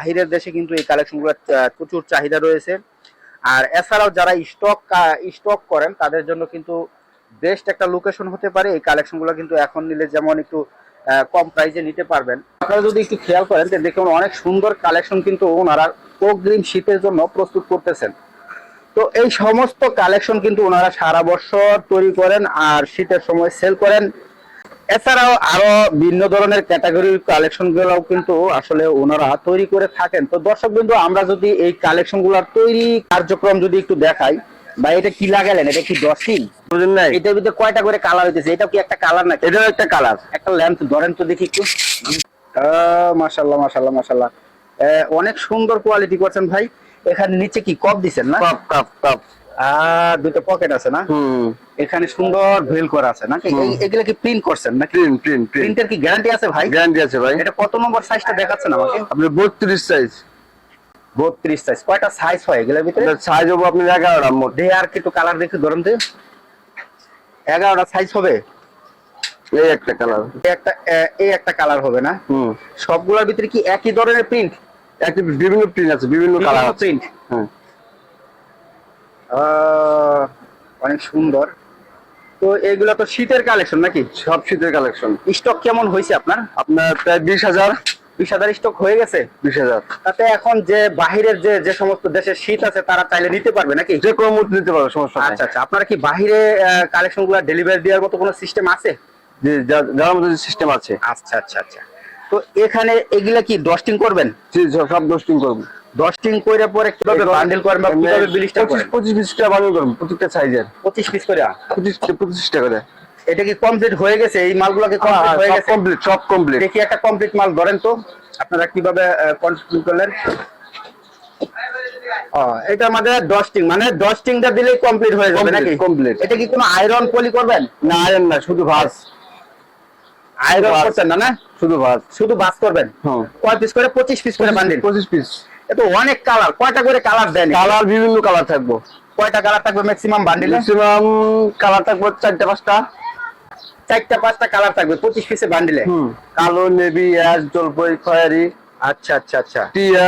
বাহিরের দেশে কিন্তু এই কালেকশনগুলো প্রচুর চাহিদা রয়েছে। আর এছাড়াও যারা স্টক স্টক করেন, তাদের জন্য কিন্তু বেস্ট একটা লোকেশন হতে পারে। এই কালেকশনগুলো কিন্তু এখন নিলে যেমন একটু কম প্রাইসে নিতে পারবেন। আপনারা যদি একটু খেয়াল করেন দেখুন অনেক সুন্দর কালেকশন কিন্তু ওনারা অগ্রিম শীতের জন্য প্রস্তুত করতেছেন। তো এই সমস্ত কালেকশন কিন্তু ওনারা সারা বছর তৈরি করেন আর শীতের সময় সেল করেন। এছাড়াও আরও ভিন্ন ধরনের ক্যাটাগরির কালেকশন গুলাও কিন্তু আসলে ওনারা তৈরি করে থাকেন। তো দর্শক বিন্দু আমরা যদি এই কালেকশনগুলার তৈরি কার্যক্রম যদি একটু দেখাই বা এটা কি লাগালেন? এটা কি নাই। এটার ভিতরে কয়টা করে কালার হইতেছে? এটা কি একটা কালার নাকি? এটাও একটা কালার একটা ল্যাম্প ধরেন তো দেখি একটু। মাশাল্লাহ মাশাল্লাহ মাশাল্লাহ অনেক সুন্দর কোয়ালিটি করছেন ভাই। এখানে নিচে কি কপ দিছেন না? কাপ কাপ কাপ আর দুটো পকেট আছে না? এখানে সুন্দর ভেল করা আছে নাকি? এগুলা কি প্রিন্ট করছেন নাকি? প্রিন্ট প্রিন্ট প্রিন্ট প্রিন্টের কি গ্যারান্টি আছে ভাই? গ্যারান্টি আছে ভাই। এটা কত নম্বর সাইজটা দেখাচ্ছেন আমাকে? আপনি বত্রিশ সাইজ বত্রিশ সাইজ কয়টা সাইজ হয় এগুলোর ভিতরে? সাইজ হব আপনি এগারোটা মোট। দে আর কিছু কালার দেখে ধরুন তো। এগারোটা সাইজ হবে? এই একটা কালার একটা এই একটা কালার হবে না? হুম। সবগুলোর ভিতরে কি একই ধরনের প্রিন্ট একটা বিভিন্ন প্রিন্ট আছে বিভিন্ন কালার আছে। প্রিন্ট হ্যাঁ। অনেক সুন্দর। তো এগুলো তো শীতের কালেকশন নাকি? সব শীতের কালেকশন স্টক কেমন হয়েছে আপনার? আপনার প্রায় বিশ হাজার। বিশ হাজার স্টক হয়ে গেছে? বিশ হাজার। তাতে এখন যে বাহিরের যে যে সমস্ত দেশের শীত আছে তারা চাইলে নিতে পারবে নাকি? যে কোনো মুহূর্তে নিতে পারবে সমস্যা আচ্ছা আচ্ছা। আপনারা কি বাহিরে কালেকশনগুলা ডেলিভারি দেওয়ার মতো কোনো সিস্টেম আছে? যে যার মধ্যে সিস্টেম আছে। আচ্ছা আচ্ছা আচ্ছা। তো এখানে এগুলা কি ডস্টিং করবেন? জি, সব- সব দোস্টিং ডস্টিং করে পরে কীভাবে বান্ডেল করবেন বা কীভাবে করেন? পঁচিশ বিশ টাকা বানিয়ে প্রত্যেকটা সাইজের পঁচিশ পিস করে পঁচিশ পঁচিশ টাকা করে এটা কি কমপ্লিট হয়ে গেছে? এই মালগুলোকে কমপ্লিট হয়ে গেছে? কমপ্লিট সব কমপ্লিট দেখি একটা কমপ্লিট মাল ধরেন তো। আপনারা কীভাবে কন্ট্রিবিউট করলেন? এটা আমাদের ডস্টিং মানে ডস্টিংটা দিলেই কমপ্লিট হয়ে যাবে নাকি? complete. এটা কি কোনো আয়রন পলি করবেন? না আয়রন না শুধু ভাস আয়রন করছেন না না? শুধু ভাস শুধু বাস করবেন? হ্যাঁ। কয় পিস করে? পঁচিশ পিস করে বান্ডিল। পঁচিশ পিস এত অনেক কালার কয়টা করে কালার দেন? কালার বিভিন্ন কালার থাকব। কয়টা কালার থাকবে ম্যাক্সিমাম বান্ডিলে? ম্যাক্সিমাম কালার থাকব চারটে পাঁচটা। চারটা পাঁচটা কালার থাকবে পঁচিশ পিসে বান্ডিলে? কালো নেভি অ্যাশ জলপাই খয়েরি আচ্ছা আচ্ছা আচ্ছা। টিয়া।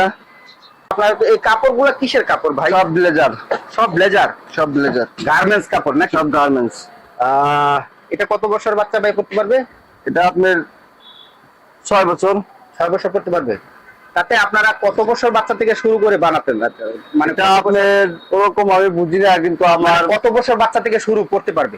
আপনার এই কাপড়গুলো কিসের কাপড় ভাই? সব ব্লেজার সব ব্লেজার সব ব্লেজার গার্মেন্টস কাপড় নাকি? সব গার্মেন্টস এটা কত বছর বাচ্চা ভাই করতে পারবে? এটা আপনার ছয় বছর। ছয় বছর করতে পারবে। তাতে আপনারা কত বছর বাচ্চা থেকে শুরু করে বানাতেন? মানে এটা আপনার ওরকম আমি বুঝি না কিন্তু মানে আমার কত বছর বাচ্চা থেকে শুরু করতে পারবে?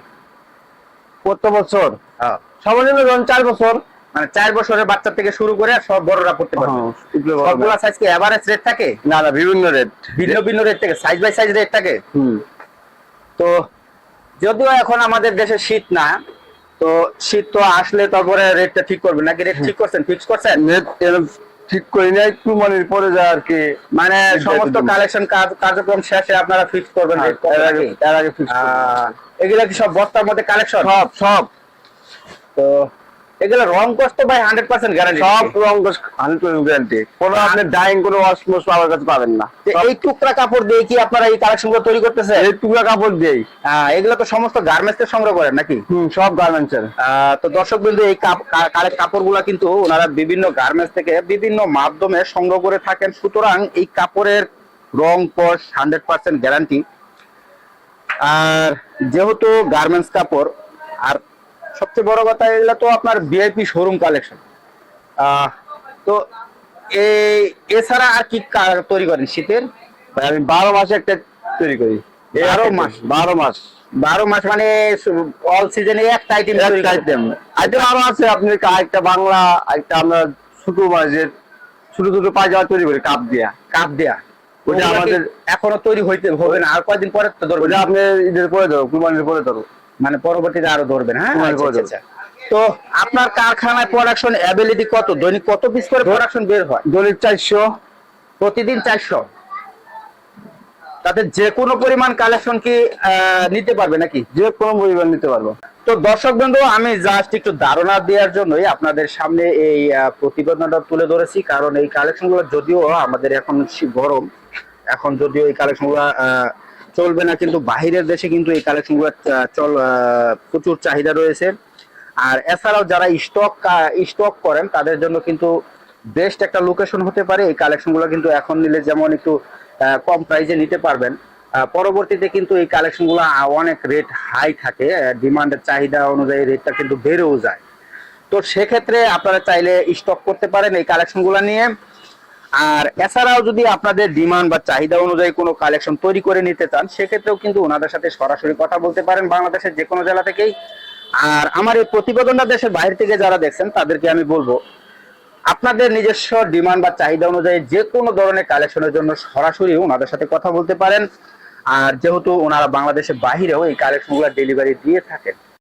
কত বছর? হ্যাঁ, সর্বনিম্ন ধরুন চার বছর। মানে চার বছরের বাচ্চা থেকে শুরু করে সব বড়রা করতে পারবে। হ্যাঁ, বড় সবগুলা সাইজ কি এভারেজ রেট থাকে? না না বিভিন্ন রেট ভিন্ন ভিন্ন রেট থাকে সাইজ বাই সাইজ রেট থাকে? হুম। তো যদিও এখন আমাদের দেশে শীত না তো শীত তো আসলে তারপরে রেটটা ঠিক করবে। নাকি রেট ঠিক করছেন? ফিক্স করছেন? ঠিক করি নাই একটু মানে পরে যায় আর কি। মানে সমস্ত কালেকশন কার্যক্রম শেষে আপনারা ফিক্স করবেন হ্যাঁ, এর আগে নাকি? এর আগে ফিক্স এগুলা কি সব বস্তার মধ্যে কালেকশন সব সব। তো এগুলো রং কষ্ট ভাই হান্ড্রেড পার্সেন্ট গ্যারান্টি সব রং হান্ড্রেড পার্সেন্ট গ্যারান্টি কোনো আপনি ডাইং কোনো ওয়াশ আমার কাছে পাবেন না। এই টুকরা কাপড় দিয়ে কি আপনারা এই কালেকশনগুলো তৈরি এই টুকরা কাপড় দিয়েই। আহ, এগুলো তো সমস্ত গার্মেন্টস থেকে সংগ্রহ করেন নাকি? হুম সব গার্মেন্টস এর। তো দর্শক বিন্দু এই কাপড়গুলা কিন্তু ওনারা বিভিন্ন গার্মেন্টস থেকে বিভিন্ন মাধ্যমে সংগ্রহ করে থাকেন। সুতরাং এই কাপড়ের রং কস হান্ড্রেড পার্সেন্ট গ্যারান্টি আর যেহেতু গার্মেন্টস কাপড় আর সবচেয়ে বড় কথা এগুলো তো আপনার ভিআইপি শোরুম কালেকশন তো এই এছাড়া আর কি তৈরি করেন শীতের? আমি বারো মাসে একটা তৈরি করি। বারো মাস? বারো মাস। বারো মাস মানে অল সিজনে একটা আইটেম আইটেম আইটেম আরও আছে আপনি একটা বাংলা একটা আমরা ছোট মাঝের ছোট ছোট পায়জামা তৈরি করি কাপ দিয়া। কাপ দেয়া। ওটা আমাদের এখনও তৈরি হইতে হবে না? আর কয়দিন পরে তো ধরবে ওটা আপনি ঈদের পরে ধরো কুরবানির পরে ধরো। মানে পরবর্তীতে আরও ধরবেন হ্যাঁ? আচ্ছা, আচ্ছা, আচ্ছা। তো আপনার কারখানায় প্রোডাকশন অ্যাবিলিটি কত? দৈনিক কত পিস করে প্রোডাকশন বের হয়? দৈনিক চারশো। প্রতিদিন চারশো? তাতে যে কোনো পরিমাণ কালেকশন কি নিতে পারবে নাকি? যে কোনো পরিমাণ নিতে পারব। তো দর্শক বন্ধু আমি জাস্ট একটু ধারণা দেওয়ার জন্যই আপনাদের সামনে এই প্রতিবেদনটা তুলে ধরেছি। কারণ এই কালেকশনগুলো যদিও আমাদের এখন গরম এখন যদিও এই কালেকশনগুলো চলবে না, কিন্তু বাহিরের দেশে কিন্তু এই কালেকশনগুলো চল প্রচুর চাহিদা রয়েছে। আর এছাড়াও যারা স্টক স্টক করেন, তাদের জন্য কিন্তু বেস্ট একটা লোকেশন হতে পারে। এই কালেকশনগুলো কিন্তু এখন নিলে যেমন একটু কম প্রাইসে নিতে পারবেন। পরবর্তীতে কিন্তু এই কালেকশনগুলো অনেক রেট হাই থাকে ডিমান্ডের চাহিদা অনুযায়ী রেটটা কিন্তু বেড়েও যায়। তো সেক্ষেত্রে আপনারা চাইলে স্টক করতে পারেন এই কালেকশনগুলো নিয়ে। আর এছাড়াও যদি আপনাদের ডিমান্ড বা চাহিদা অনুযায়ী কোনো কালেকশন তৈরি করে নিতে চান, সেক্ষেত্রেও কিন্তু ওনাদের সাথে সরাসরি কথা বলতে পারেন বাংলাদেশের যে কোনো জেলা থেকেই। আর আমার এই প্রতিবেদনটা দেশের বাইরে থেকে যারা দেখছেন, তাদেরকে আমি বলব, আপনাদের নিজস্ব ডিমান্ড বা চাহিদা অনুযায়ী যে কোনো ধরনের কালেকশনের জন্য সরাসরি ওনাদের সাথে কথা বলতে পারেন। আর যেহেতু ওনারা বাংলাদেশের বাহিরেও এই কালেকশনগুলো ডেলিভারি দিয়ে থাকেন